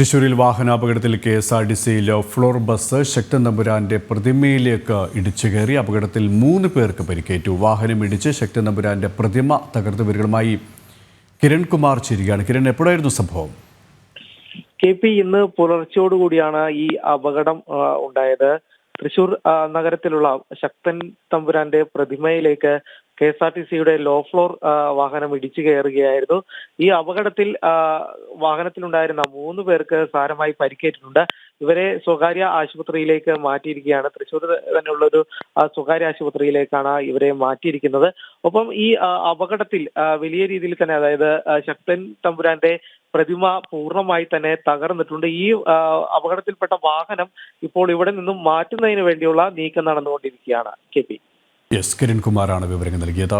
തൃശൂരിൽ വാഹനാപകടത്തിൽ K S R T സിയിലെ ഫ്ലോർ ബസ് ശക്തൻ നമ്പുരാന്റെ പ്രതിമയിലേക്ക് ഇടിച്ചു കയറി. അപകടത്തിൽ മൂന്ന് പേർക്ക് പരിക്കേറ്റു. വാഹനം ഇടിച്ച് ശക്തൻ നമ്പുരാന്റെ പ്രതിമ തകർത്ത് കിരൺ കിരൺകുമാർ ചിരിയാണ് കിരൺ എപ്പോഴായിരുന്നു സംഭവം? കെ പി ഇന്ന് പുലർച്ചയോടുകൂടിയാണ് ഈ അപകടം ഉണ്ടായത്. തൃശൂർ നഗരത്തിലുള്ള ശക്തൻ തമ്പുരാന്റെ പ്രതിമയിലേക്ക് കെ എസ് ആർ ടി സിയുടെ ലോ ഫ്ലോർ വാഹനം ഇടിച്ചു കയറുകയായിരുന്നു. ഈ അപകടത്തിൽ വാഹനത്തിലുണ്ടായിരുന്ന മൂന്ന് പേർക്ക് സാരമായി പരിക്കേറ്റിട്ടുണ്ട്. ഇവരെ സ്വകാര്യ ആശുപത്രിയിലേക്ക് മാറ്റിയിരിക്കുകയാണ്. തൃശൂർ തന്നെയുള്ള ഒരു സ്വകാര്യ ആശുപത്രിയിലേക്കാണ് ഇവരെ മാറ്റിയിരിക്കുന്നത്. ഒപ്പം ഈ അപകടത്തിൽ വലിയ രീതിയിൽ തന്നെ അതായത് ശക്തൻ തമ്പുരാന്റെ പ്രതിമ പൂർണമായി തന്നെ തകർന്നിട്ടുണ്ട്. ഈ അപകടത്തിൽപ്പെട്ട വാഹനം ഇപ്പോൾ ഇവിടെ നിന്നും മാറ്റുന്നതിന് വേണ്ടിയുള്ള നീക്കം നടന്നുകൊണ്ടിരിക്കുകയാണ് കെ പി. യെസ് കിരൺകുമാറാണ് വിവരങ്ങൾ നൽകിയത്.